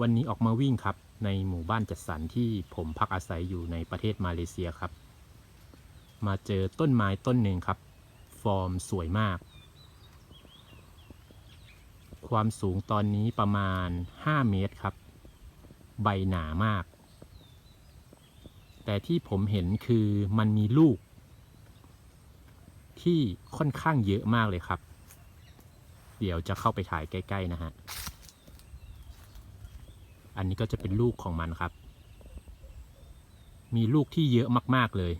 วันนี้ออกมาวิ่งครับ ในหมู่บ้านจัดสรรที่ผมพักอาศัยอยู่ในประเทศมาเลเซียครับ มาเจอต้นไม้ต้นหนึ่งครับ ฟอร์มสวยมาก ความสูงตอนนี้ประมาณ 5 เมตรครับ ใบหนามาก แต่ที่ผมเห็นคือมันมีลูก ที่ค่อนข้างเยอะมากเลยครับ เดี๋ยวจะเข้าไปถ่ายใกล้ ๆ นะฮะ อันนี้ก็จะเป็นลูกของมันครับ มีลูกที่เยอะมาก ๆ เลย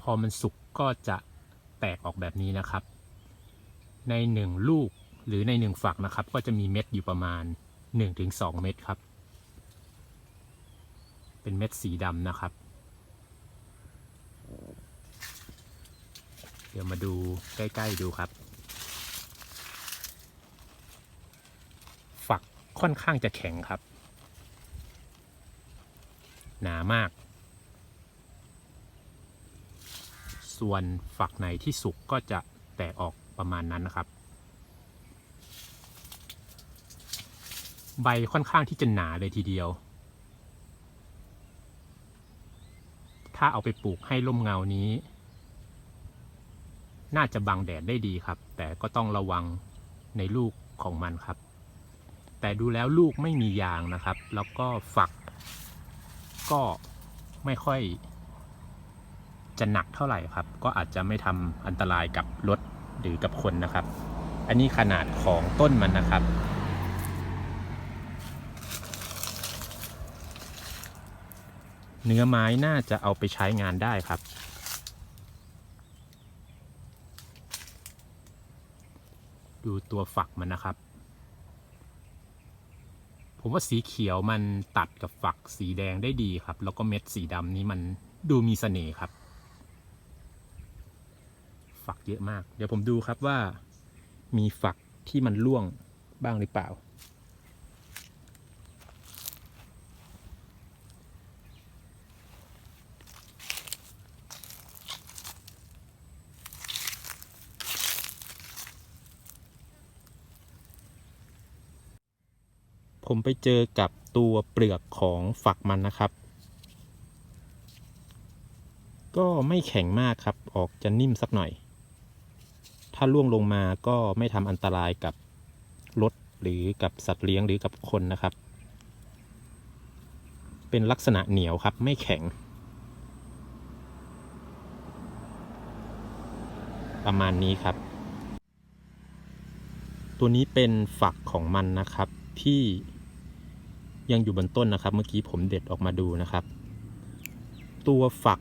พอมันสุกก็จะแตกออกแบบนี้นะครับ ในหนึ่งลูกหรือในหนึ่งฝักนะครับ ก็จะมีเม็ดอยู่ประมาณ 1-2 เม็ดครับ เป็นเม็ดสีดำนะครับ เดี๋ยวมาดูใกล้ ๆ ดูครับ ฝัก ค่อนข้างจะแข็งครับ หนามาก ส่วนฝักไหนที่สุกก็จะแตกออกประมาณนั้นนะครับ ใบค่อนข้างที่จะหนาเลยทีเดียว ถ้าเอาไปปลูกให้ร่มเงานี้ น่าจะบังแดดได้ดีครับ แต่ก็ต้องระวังในลูกของมันครับ แต่ดูแล้วลูกไม่มียางนะครับ แล้วก็ฝัก ก็ไม่ค่อย จะหนักเท่าไหร่ครับ ก็อาจจะไม่ทำอันตรายกับรถหรือกับคนนะครับ อันนี้ขนาดของต้นมันนะครับเนื้อไม้น่าจะเอาไปใช้งานได้ครับ ดูตัวฝักมันนะครับ ผมว่าสีเขียวมันตัดกับฝักสีแดงได้ดีครับ แล้วก็เม็ดสีดำนี้มันดูมีเสน่ห์ครับ ฝักเยอะมาก เดี๋ยวผมดูครับว่ามีฝักที่มันร่วงบ้างหรือเปล่า ผมไปเจอกับตัวเปลือกของฝักมันนะครับ ก็ไม่แข็งมากครับ ออกจะนิ่มสักหน่อย ถ้าล่วงลงมาก็ไม่ทำอันตรายกับรถหรือกับสัตว์เลี้ยงหรือกับคนนะครับ เป็นลักษณะเหนียวครับไม่แข็ง ประมาณนี้ครับ ตัวนี้เป็นฝักของมันนะครับที่ ยังอยู่บนต้นนะครับ เมื่อกี้ผมเด็ดออกมาดูนะครับ ตัวฝัก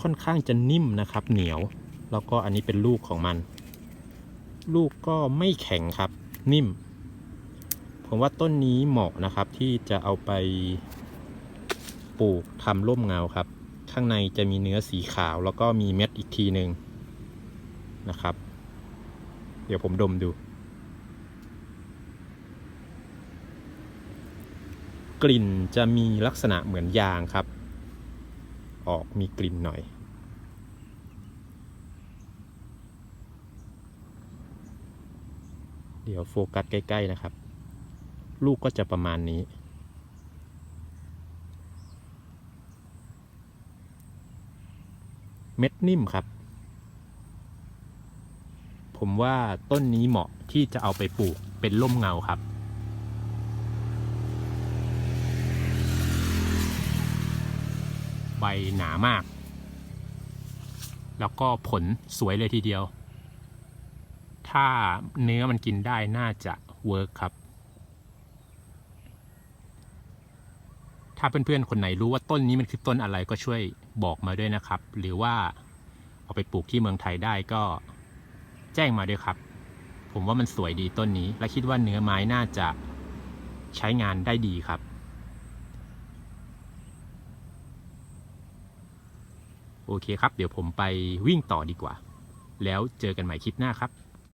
ค่อนข้างจะนิ่มนะครับ เหนียว แล้วก็อันนี้เป็นลูกของมัน ลูกก็ไม่แข็งครับ นิ่ม ผมว่าต้นนี้เหมาะนะครับ ที่จะเอาไปปลูกทำร่มเงาครับ ข้างในจะมีเนื้อสีขาว แล้วก็มีเม็ดอีกทีหนึ่งนะครับ เดี๋ยวผมดมดู กลิ่นจะมีลักษณะเหมือนยางครับ ออกมีกลิ่นหน่อย เดี๋ยวโฟกัสใกล้ ๆ นะครับ ลูกก็จะประมาณนี้ เม็ดนิ่มครับ ผมว่าต้นนี้เหมาะที่จะเอาไปปลูกเป็นร่มเงาครับ ใบหนามาก แล้วก็ผลสวยเลยทีเดียว ถ้าเนื้อมันกินได้น่าจะเวิร์กครับ ถ้าเพื่อนๆคนไหนรู้ว่าต้นนี้มันคือต้นอะไรก็ช่วยบอกมาด้วยนะครับ หรือว่าเอาไปปลูกที่เมืองไทยได้ก็แจ้งมาด้วยครับ ผมว่ามันสวยดีต้นนี้ และคิดว่าเนื้อไม้น่าจะใช้งานได้ดีครับ โอเคครับ เดี๋ยวผมไปวิ่งต่อดีกว่า แล้วเจอกันใหม่คลิปหน้าครับ